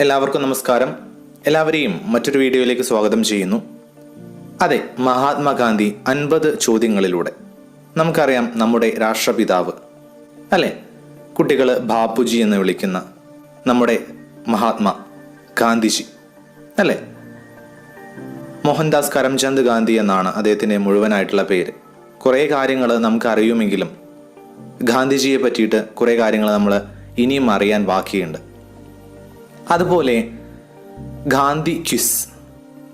എല്ലാവർക്കും നമസ്കാരം. എല്ലാവരെയും മറ്റൊരു വീഡിയോയിലേക്ക് സ്വാഗതം ചെയ്യുന്നു. അതെ മഹാത്മാഗാന്ധി അൻപത് ചോദ്യങ്ങളിലൂടെ. നമുക്കറിയാം നമ്മുടെ രാഷ്ട്രപിതാവ്. അല്ലെ? കുട്ടികൾ ബാപ്പുജി എന്ന് വിളിക്കുന്ന നമ്മുടെ മഹാത്മാ ഗാന്ധിജി. അല്ലേ? മോഹൻദാസ് കരംചന്ദ് ഗാന്ധി എന്നാണ് അദ്ദേഹത്തിന്റെ മുഴുവനായിട്ടുള്ള പേര്. കുറേ കാര്യങ്ങൾ നമുക്ക് അറിയുമെങ്കിലും ഗാന്ധിജിയെ പറ്റിയിട്ട് കുറേ കാര്യങ്ങൾ നമ്മൾ ഇനിയും അറിയാൻ ബാക്കിയുണ്ട്. അതുപോലെ ഗാന്ധി ക്വിസ്.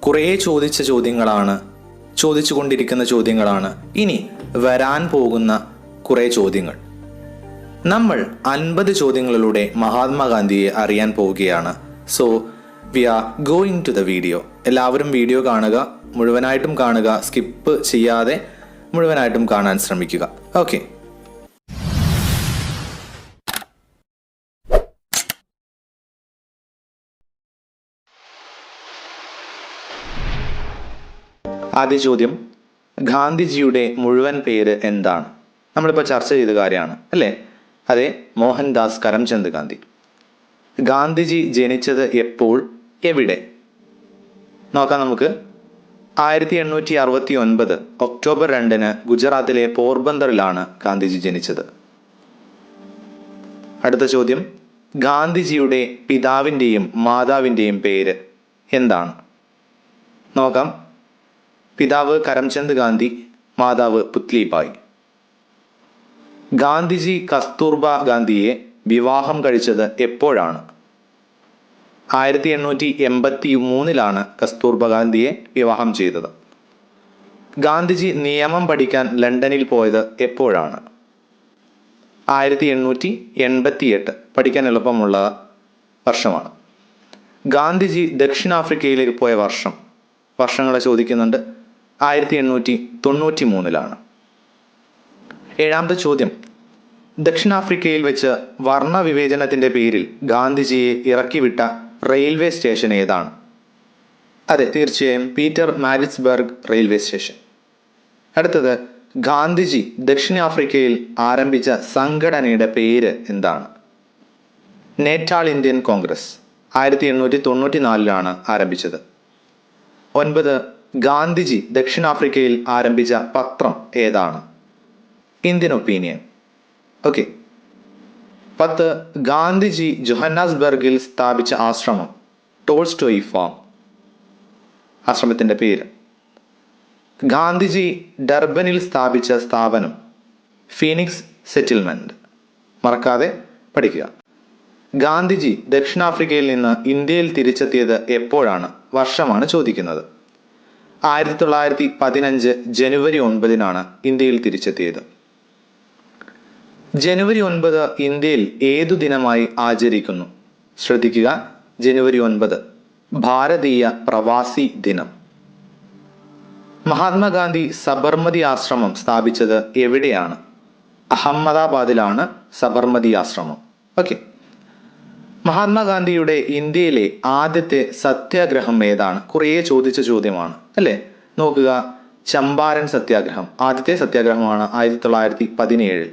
കുറേ ചോദിച്ച ചോദ്യങ്ങളാണ് ചോദിച്ചു കൊണ്ടിരിക്കുന്ന ചോദ്യങ്ങളാണ്. ഇനി വരാൻ പോകുന്ന കുറേ ചോദ്യങ്ങൾ. നമ്മൾ അൻപത് ചോദ്യങ്ങളിലൂടെ മഹാത്മാഗാന്ധിയെ അറിയാൻ പോവുകയാണ്. So we are going to the video എല്ലാവരും വീഡിയോ കാണുക മുഴുവനായിട്ടും കാണുക സ്കിപ്പ് ചെയ്യാതെ മുഴുവനായിട്ടും കാണാൻ ശ്രമിക്കുക. ഓക്കെ ആദ്യ ചോദ്യം ഗാന്ധിജിയുടെ മുഴുവൻ പേര് എന്താണ്? നമ്മളിപ്പോൾ ചർച്ച ചെയ്ത കാര്യമാണ് അല്ലേ? അതെ മോഹൻദാസ് കരംചന്ദ് ഗാന്ധി. ഗാന്ധിജി ജനിച്ചത് എപ്പോൾ? എവിടെ? നോക്കാം നമുക്ക്. ആയിരത്തി എണ്ണൂറ്റി അറുപത്തി ഒൻപത് ഒക്ടോബർ രണ്ടിന് ഗുജറാത്തിലെ പോർബന്തറിലാണ് ഗാന്ധിജി ജനിച്ചത്. അടുത്ത ചോദ്യം ഗാന്ധിജിയുടെ പിതാവിന്റെയും മാതാവിന്റെയും പേര് എന്താണ്? നോക്കാം. പിതാവ് കരംചന്ദ് ഗാന്ധി മാതാവ് പുത്ലിബായ്. ഗാന്ധിജി കസ്തൂർബ ഗാന്ധിയെ വിവാഹം കഴിച്ചത് എപ്പോഴാണ്? ആയിരത്തി എണ്ണൂറ്റി എൺപത്തി മൂന്നിലാണ് കസ്തൂർബ ഗാന്ധിയെ വിവാഹം ചെയ്തത്. ഗാന്ധിജി നിയമം പഠിക്കാൻ ലണ്ടനിൽ പോയത് എപ്പോഴാണ്? ആയിരത്തി എണ്ണൂറ്റി എൺപത്തി എട്ട് പഠിക്കാൻ എളുപ്പമുള്ള വർഷമാണ്. ഗാന്ധിജി ദക്ഷിണാഫ്രിക്കയിലേക്ക് പോയ വർഷം. വർഷങ്ങളെ ചോദിക്കുന്നുണ്ട്. ആയിരത്തി എണ്ണൂറ്റി തൊണ്ണൂറ്റി മൂന്നിലാണ് ഏഴാമത്തെ ചോദ്യം. ദക്ഷിണാഫ്രിക്കയിൽ വെച്ച് വർണവിവേചനത്തിന്റെ പേരിൽ ഗാന്ധിജിയെ ഇറക്കിവിട്ട റെയിൽവേ സ്റ്റേഷൻ ഏതാണ്? അതെ തീർച്ചയായും പീറ്റർ മാരിറ്റ്സ്ബർഗ് റെയിൽവേ സ്റ്റേഷൻ. അടുത്തത് ഗാന്ധിജി ദക്ഷിണാഫ്രിക്കയിൽ ആരംഭിച്ച സംഘടനയുടെ പേര് എന്താണ്? നേറ്റാൾ ഇന്ത്യൻ കോൺഗ്രസ് ആയിരത്തി എണ്ണൂറ്റി തൊണ്ണൂറ്റി നാലിലാണ് ആരംഭിച്ചത്. ഒൻപത് ഗാന്ധിജി ദക്ഷിണാഫ്രിക്കയിൽ ആരംഭിച്ച പത്രം ഏതാണ്? ഇന്ത്യൻ ഒപ്പീനിയൻ ഓക്കെ പത്ത് ഗാന്ധിജി ജൊഹന്നാസ്ബർഗിൽ സ്ഥാപിച്ച ആശ്രമം ടോൾസ്റ്റോയി ഫാം. ആശ്രമത്തിന്റെ പേര്. ഗാന്ധിജി ഡർബനിൽ സ്ഥാപിച്ച സ്ഥാപനം ഫീനിക്സ് സെറ്റിൽമെന്റ് മറക്കാതെ പഠിക്കുക. ഗാന്ധിജി ദക്ഷിണാഫ്രിക്കയിൽ നിന്ന് ഇന്ത്യയിൽ തിരിച്ചെത്തിയത് എപ്പോഴാണ്? വർഷമാണ് ചോദിക്കുന്നത്. ആയിരത്തി തൊള്ളായിരത്തി പതിനഞ്ച് ജനുവരി ഒൻപതിനാണ് ഇന്ത്യയിൽ തിരിച്ചെത്തിയത്. ജനുവരി ഒൻപത് ഇന്ത്യയിൽ ഏതു ദിനമായി ആചരിക്കുന്നു? ശ്രദ്ധിക്കുക. ജനുവരി ഒൻപത് ഭാരതീയ പ്രവാസി ദിനം. മഹാത്മാഗാന്ധി സബർമതി ആശ്രമം സ്ഥാപിച്ചത് എവിടെയാണ്? അഹമ്മദാബാദിലാണ് സബർമതി ആശ്രമം. ഓക്കെ. മഹാത്മാഗാന്ധിയുടെ ഇന്ത്യയിലെ ആദ്യത്തെ സത്യാഗ്രഹം ഏതാണ്? കുറേ ചോദിച്ച ചോദ്യമാണ് അല്ലേ? നോക്കുക ചമ്പാരൻ സത്യാഗ്രഹം ആദ്യത്തെ സത്യാഗ്രഹമാണ് ആയിരത്തി തൊള്ളായിരത്തി പതിനേഴ്.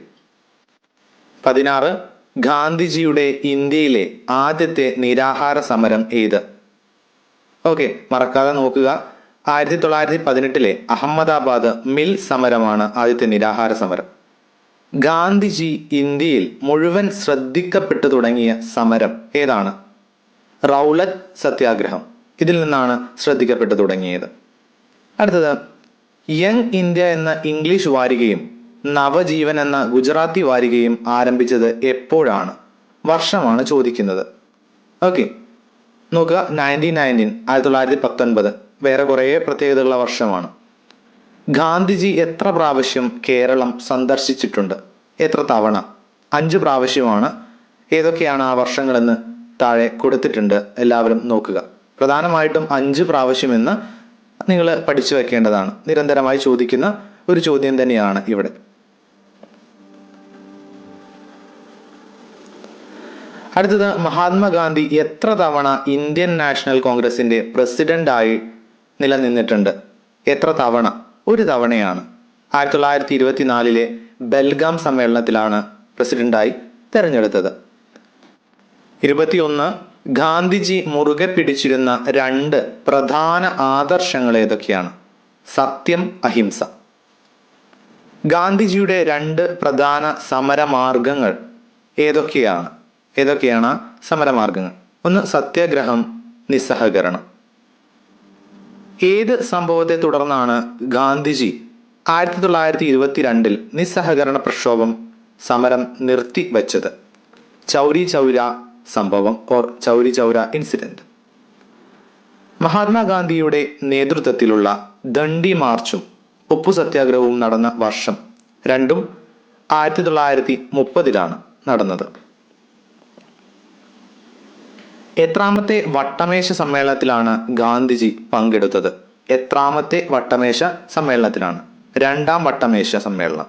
പതിനാറ് ഗാന്ധിജിയുടെ ഇന്ത്യയിലെ ആദ്യത്തെ നിരാഹാര സമരം ഏത്? ഓക്കെ മറക്കാതെ നോക്കുക. ആയിരത്തി തൊള്ളായിരത്തി പതിനെട്ടിലെ അഹമ്മദാബാദ് മിൽ സമരമാണ് ആദ്യത്തെ നിരാഹാര സമരം. ഗാന്ധിജി ഇന്ത്യയിൽ മുഴുവൻ ശ്രദ്ധിക്കപ്പെട്ടു തുടങ്ങിയ സമരം ഏതാണ്? റൗലത്ത് സത്യാഗ്രഹം. ഇതിൽ നിന്നാണ് ശ്രദ്ധിക്കപ്പെട്ടു തുടങ്ങിയത്. അടുത്തത് യങ് ഇന്ത്യ എന്ന ഇംഗ്ലീഷ് വാരികയും നവജീവൻ എന്ന ഗുജറാത്തി വാരികയും ആരംഭിച്ചത് എപ്പോഴാണ്? വർഷമാണ് ചോദിക്കുന്നത്. ഓക്കെ. നോക്കുക നയന്റീൻ നയന്റീൻ ആയിരത്തി തൊള്ളായിരത്തി പത്തൊൻപത്. വേറെ കുറേ പ്രത്യേകതകളുള്ള വർഷമാണ്. ഗാന്ധിജി എത്ര പ്രാവശ്യം കേരളം സന്ദർശിച്ചിട്ടുണ്ട്? എത്ര തവണ? അഞ്ച് പ്രാവശ്യമാണ്. ഏതൊക്കെയാണ് ആ വർഷങ്ങളെന്ന് താഴെ കൊടുത്തിട്ടുണ്ട് എല്ലാവരും നോക്കുക. പ്രധാനമായിട്ടും അഞ്ച് പ്രാവശ്യം എന്ന് നിങ്ങൾ പഠിച്ചു വെക്കേണ്ടതാണ്. നിരന്തരമായി ചോദിക്കുന്ന ഒരു ചോദ്യം തന്നെയാണ് ഇവിടെ. അടുത്തത് മഹാത്മാഗാന്ധി എത്ര തവണ ഇന്ത്യൻ നാഷണൽ കോൺഗ്രസിന്റെ പ്രസിഡന്റായി നിലനിന്നിട്ടുണ്ട്? എത്ര തവണ? ഒരു തവണയാണ്. ആയിരത്തി തൊള്ളായിരത്തി ഇരുപത്തിനാലിലെ ബെൽഗാം സമ്മേളനത്തിലാണ് പ്രസിഡന്റായി തെരഞ്ഞെടുത്തത്. ഇരുപത്തിയൊന്ന് ഗാന്ധിജി മുറുകെ പിടിച്ചിരുന്ന രണ്ട് പ്രധാന ആദർശങ്ങൾ ഏതൊക്കെയാണ്? സത്യം അഹിംസ. ഗാന്ധിജിയുടെ രണ്ട് പ്രധാന സമരമാർഗങ്ങൾ ഏതൊക്കെയാണ്? ഏതൊക്കെയാണ് സമരമാർഗങ്ങൾ? ഒന്ന് സത്യാഗ്രഹം നിസ്സഹകരണം. ഏത് സംഭവത്തെ തുടർന്നാണ് ഗാന്ധിജി ആയിരത്തി തൊള്ളായിരത്തി ഇരുപത്തിരണ്ടിൽ നിസ്സഹകരണ പ്രക്ഷോഭം സമരം നിർത്തി വച്ചത്? ചൗരി ചൗര സംഭവം ഓർ ചൗരി ചൗര ഇൻസിഡന്റ് മഹാത്മാഗാന്ധിയുടെ നേതൃത്വത്തിലുള്ള ദണ്ഡി മാർച്ചും ഉപ്പു സത്യാഗ്രഹവും നടന്ന വർഷം രണ്ടും ആയിരത്തി തൊള്ളായിരത്തി മുപ്പതിലാണ് നടന്നത്. എത്രാമത്തെ വട്ടമേശ സമ്മേളനത്തിലാണ് ഗാന്ധിജി പങ്കെടുത്തത്? എത്രാമത്തെ വട്ടമേശ സമ്മേളനത്തിലാണ്. രണ്ടാം വട്ടമേശ സമ്മേളനം.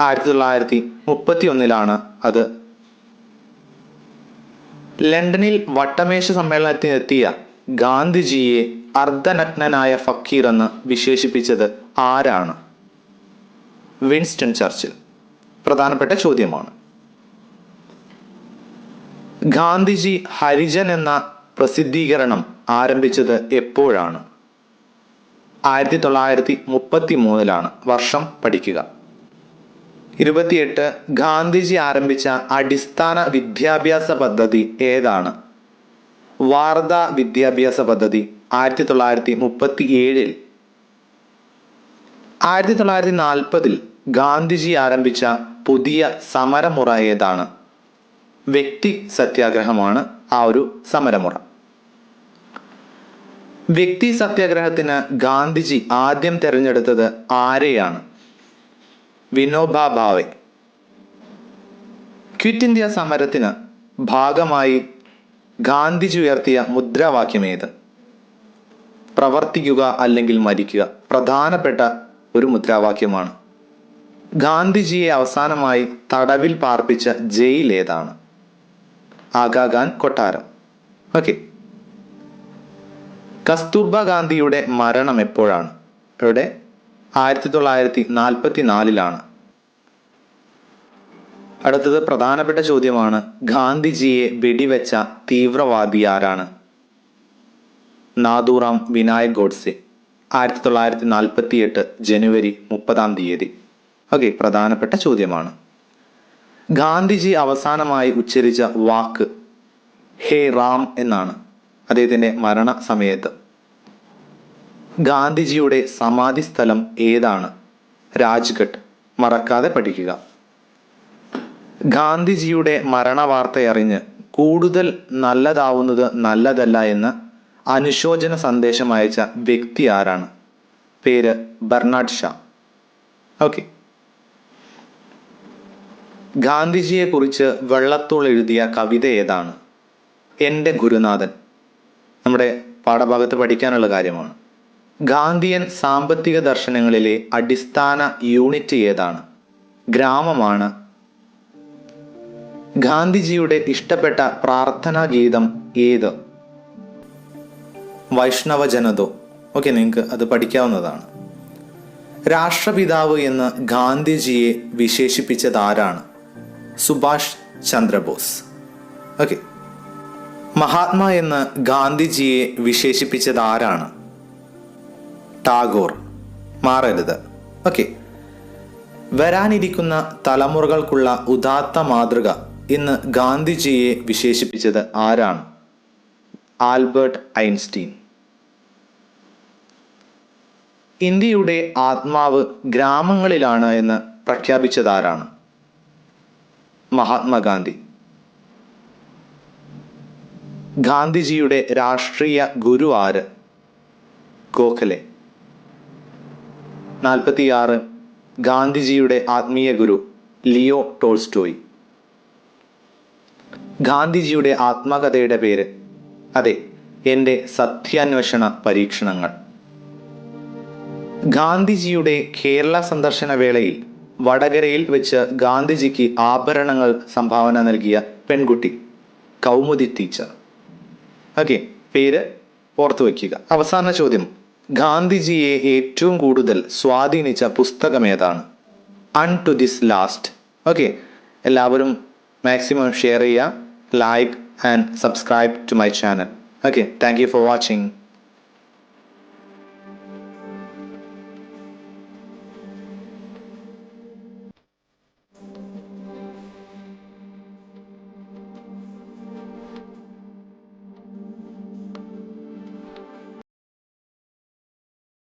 ആയിരത്തി തൊള്ളായിരത്തി മുപ്പത്തി ഒന്നിലാണ് അത്. ലണ്ടനിൽ വട്ടമേശ സമ്മേളനത്തിനെത്തിയ ഗാന്ധിജിയെ അർദ്ധനഗ്നനായ ഫക്കീർ എന്ന് വിശേഷിപ്പിച്ചത് ആരാണ്? Winston Churchill. പ്രധാനപ്പെട്ട ചോദ്യമാണ്. ഗാന്ധിജി ഹരിജൻ എന്ന പ്രസിദ്ധീകരണം ആരംഭിച്ചത് എപ്പോഴാണ്? ആയിരത്തി തൊള്ളായിരത്തി മുപ്പത്തി മൂന്നിലാണ് വർഷം പഠിക്കുക. ഇരുപത്തിയെട്ട് ഗാന്ധിജി ആരംഭിച്ച അടിസ്ഥാന വിദ്യാഭ്യാസ പദ്ധതി ഏതാണ്? വാർദാ വിദ്യാഭ്യാസ പദ്ധതി ആയിരത്തി തൊള്ളായിരത്തി മുപ്പത്തി ഏഴിൽ ആയിരത്തി തൊള്ളായിരത്തി നാൽപ്പതിൽ ഗാന്ധിജി ആരംഭിച്ച പുതിയ സമരമുറ ഏതാണ്? വ്യക്തി സത്യാഗ്രഹമാണ് ആ ഒരു സമരമുറ. വ്യക്തി സത്യാഗ്രഹത്തിന് ഗാന്ധിജി ആദ്യം തിരഞ്ഞെടുത്തത് ആരെയാണ്? വിനോബ ഭാവെ. ക്വിറ്റ് ഇന്ത്യ സമരത്തിന് ഭാഗമായി ഗാന്ധിജി ഉയർത്തിയ മുദ്രാവാക്യം ഏത്? പ്രവർത്തിക്കുക അല്ലെങ്കിൽ മരിക്കുക പ്രധാനപ്പെട്ട ഒരു മുദ്രാവാക്യമാണ്. ഗാന്ധിജിയെ അവസാനമായി തടവിൽ പാർപ്പിച്ച ജയിൽ ഏതാണ്? ആഗാഖാൻ കൊട്ടാരം. ഓക്കെ കസ്തൂർബ ഗാന്ധിയുടെ മരണം എപ്പോഴാണ്? ഇവിടെ ആയിരത്തി തൊള്ളായിരത്തി നാൽപ്പത്തി നാലിലാണ് അടുത്തത് പ്രധാനപ്പെട്ട ചോദ്യമാണ് ഗാന്ധിജിയെ വെടിവെച്ച തീവ്രവാദി ആരാണ്? നാദൂറാം വിനായക് ഗോഡ്സെ ആയിരത്തി തൊള്ളായിരത്തി നാൽപ്പത്തി എട്ട് ജനുവരി മുപ്പതാം തീയതി. ഓക്കെ പ്രധാനപ്പെട്ട ചോദ്യമാണ്. ഗാന്ധിജി അവസാനമായി ഉച്ചരിച്ച വാക്ക് ഹേ റാം എന്നാണ് അദ്ദേഹത്തിന്റെ മരണ സമയത്ത് ഗാന്ധിജിയുടെ സമാധി സ്ഥലം ഏതാണ്? രാജ്ഘട്ട്. മറക്കാതെ പഠിക്കുക. ഗാന്ധിജിയുടെ മരണവാർത്തയറിഞ്ഞ് കൂടുതൽ നല്ലതാവുന്നത് നല്ലതല്ല എന്ന് അനുശോചന സന്ദേശം അയച്ച വ്യക്തി ആരാണ്? പേര് ബർണാഡ് ഷാ. ഓക്കെ. ഗാന്ധിജിയെ കുറിച്ച് വെള്ളത്തോൾ എഴുതിയ കവിത ഏതാണ്? എന്റെ ഗുരുനാഥൻ. നമ്മുടെ പാഠഭാഗത്ത് പഠിക്കാനുള്ള കാര്യമാണ്. ഗാന്ധിയൻ സാമ്പത്തിക ദർശനങ്ങളിലെ അടിസ്ഥാന യൂണിറ്റ് ഏതാണ്? ഗ്രാമമാണ്. ഗാന്ധിജിയുടെ ഇഷ്ടപ്പെട്ട പ്രാർത്ഥനാ ഗീതം ഏത്? വൈഷ്ണവ ജനതോ ഓക്കെ നിങ്ങൾക്ക് അത് പഠിക്കാവുന്നതാണ്. രാഷ്ട്രപിതാവ് എന്ന് ഗാന്ധിജിയെ വിശേഷിപ്പിച്ചത് ആരാണ്? സുഭാഷ് ചന്ദ്രബോസ്. ഓക്കെ മഹാത്മാ എന്ന് ഗാന്ധിജിയെ വിശേഷിപ്പിച്ചത് ആരാണ്? ടാഗോർ. മാറരുത്. ഓക്കെ വരാനിരിക്കുന്ന തലമുറകൾക്കുള്ള ഉദാത്ത മാതൃക ഇന്ന് ഗാന്ധിജിയെ വിശേഷിപ്പിച്ചത് ആരാണ്? Albert Einstein. ഇന്ത്യയുടെ ആത്മാവ് ഗ്രാമങ്ങളിലാണ് എന്ന് പ്രഖ്യാപിച്ചത് ആരാണ്? മഹാത്മാഗാന്ധി. ഗാന്ധിജിയുടെ രാഷ്ട്രീയ ഗുരു ആര്? ഗോഖലെ. നാൽപ്പത്തിയാറ് ഗാന്ധിജിയുടെ ആത്മീയ ഗുരു ലിയോ ടോൾസ്റ്റോയ്. ഗാന്ധിജിയുടെ ആത്മകഥയുടെ പേര് അതെ എന്റെ സത്യാന്വേഷണ പരീക്ഷണങ്ങൾ. ഗാന്ധിജിയുടെ കേരള സന്ദർശന വേളയിൽ വടകരയിൽ വെച്ച് ഗാന്ധിജിക്ക് ആഭരണങ്ങൾ സംഭാവന നൽകിയ പെൺകുട്ടി കൗമുദി ടീച്ചർ ഓക്കെ പേര് ഓർത്തു വയ്ക്കുക അവസാന ചോദ്യം. ഗാന്ധിജിയെ ഏറ്റവും കൂടുതൽ സ്വാധീനിച്ച പുസ്തകം ഏതാണ്? Unto this last okay എല്ലാവരും മാക്സിമം ഷെയർ ചെയ്യുക like and subscribe to my channel okay thank you for watching.